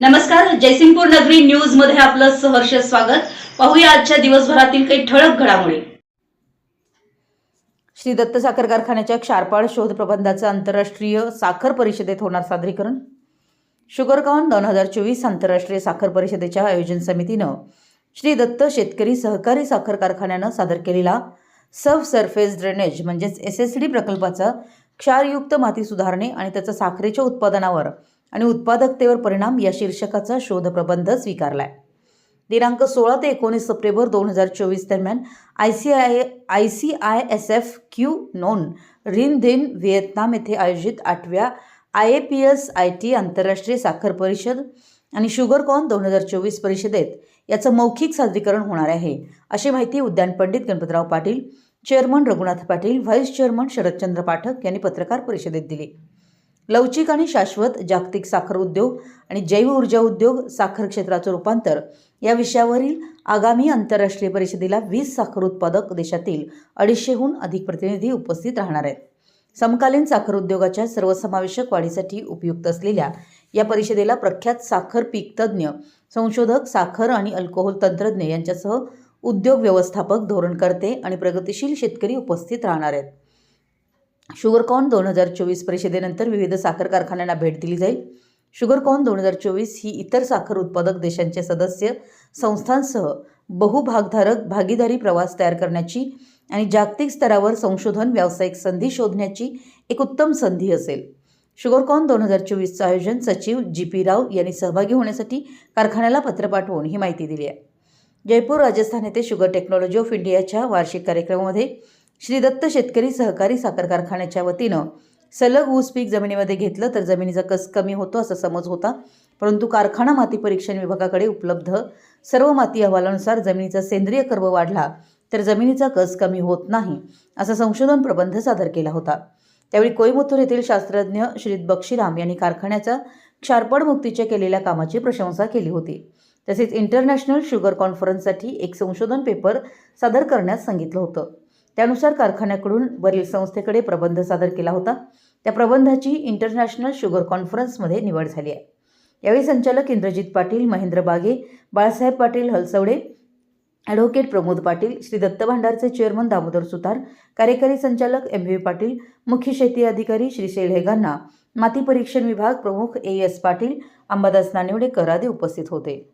नमस्कार जयसिंगपूर नगरी न्यूजमध्ये आपलं सहर्ष स्वागत. पाहूया आजच्या दिवसभरातील काही ठळक घडामोडी. श्री दत्त साखर कारखान्याच्या क्षारपाळ शोध प्रबंधाचं आंतरराष्ट्रीय साखर परिषदेत होणार सादरीकरण. शुगरकॉन दोन हजार चोवीस आंतरराष्ट्रीय साखर परिषदेच्या आयोजन समितीनं श्री दत्त शेतकरी सहकारी साखर कारखान्यानं सादर केलेला सब सरफेस ड्रेनेज म्हणजेच एस एस डी प्रकल्पाचा क्षारयुक्त माती सुधारणे आणि त्याचा साखरेच्या उत्पादनावर आणि उत्पादकतेवर परिणाम या शीर्षकाचा शोधप्रबंध स्वीकारला स्वीकारलाय. दिनांक सोळा ते एकोणीस सप्टेंबर दोन हजार चोवीस दरम्यान I C I I C I S F Q non रिन धिन व्हिएतनाम येथे आयोजित आठव्या I A P S I T आंतरराष्ट्रीय साखर परिषद आणि शुगरकॉन दोन हजार चोवीस परिषदेत याचं मौखिक सादरीकरण होणार आहे. अशी माहिती Udyan Pandit Ganpatrao Patil chairman Raghunath Patil vice chairman Sharadchandra Pathak यांनी पत्रकार परिषदेत दिली. लवचिक आणि शाश्वत जागतिक साखर उद्योग आणि जैव ऊर्जा उद्योग साखर क्षेत्राचं रूपांतर. या विषयावरील आगामी आंतरराष्ट्रीय परिषदेला वीस साखर उत्पादक देशातील अडीचशेहून अधिक प्रतिनिधी उपस्थित राहणार आहेत. समकालीन साखर उद्योगाच्या सर्वसमावेशक वाढीसाठी उपयुक्त असलेल्या या परिषदेला प्रख्यात साखर पीक तज्ज्ञ संशोधक साखर आणि अल्कोहोल तंत्रज्ञ यांच्यासह उद्योग व्यवस्थापक धोरणकर्ते आणि प्रगतिशील शेतकरी उपस्थित राहणार आहेत. शुगरकॉन दोन हजार चोवीस परिषदेनंतर विविध साखर कारखान्यांना भेट दिली जाईल. शुगरकॉन दोन हजार चोवीस ही इतर साखर उत्पादक देशांचे सदस्य संस्थांसह बहुभागधारक भागीदारी प्रवास तयार करण्याची आणि जागतिक स्तरावर संशोधन व्यावसायिक संधी शोधण्याची एक उत्तम संधी असेल. शुगरकॉन दोन हजार चोवीसचं आयोजन सचिव जी पी राव यांनी सहभागी होण्यासाठी कारखान्याला पत्र पाठवून ही माहिती दिली आहे. जयपूर राजस्थान येथे शुगर टेक्नॉलॉजी ऑफ इंडियाच्या वार्षिक कार्यक्रमामध्ये श्री दत्त शेतकरी सहकारी साखर कारखान्याच्या वतीनं सलग ऊस पीक जमिनीमध्ये घेतलं तर जमिनीचा कस कमी होतो असा समज होता. परंतु कारखाना माती परीक्षण विभागाकडे उपलब्ध सर्व माती अहवालानुसार जमिनीचा सेंद्रिय कर्व वाढला तर जमिनीचा कस कमी होत नाही असा संशोधन प्रबंध सादर केला होता. त्यावेळी कोईमुत्तूर येथील शास्त्रज्ञ श्री बक्षीराम यांनी कारखान्याच्या क्षारपण मुक्तीच्या केलेल्या कामाची प्रशंसा केली होती. तसेच इंटरनॅशनल शुगर कॉन्फरन्ससाठी एक संशोधन पेपर सादर करण्यास सांगितलं होतं. त्यानुसार कारखान्याकडून वरील संस्थेकडे प्रबंध सादर केला होता. त्या प्रबंधाची इंटरनॅशनल शुगर कॉन्फरन्समध्ये निवड झाली आहे. यावेळी संचालक इंद्रजित पाटील महेंद्र बागे बाळासाहेब पाटील हलसवडे ॲडव्होकेट प्रमोद पाटील श्री दत्त भांडारचे चेअरमन दामोदर सुतार कार्यकारी संचालक एम व्ही पाटील मुख्य शेती अधिकारी श्री शेळहेगांना माती परीक्षण विभाग प्रमुख ए एस पाटील अंबादास नानिवडेकर आदी उपस्थित होते.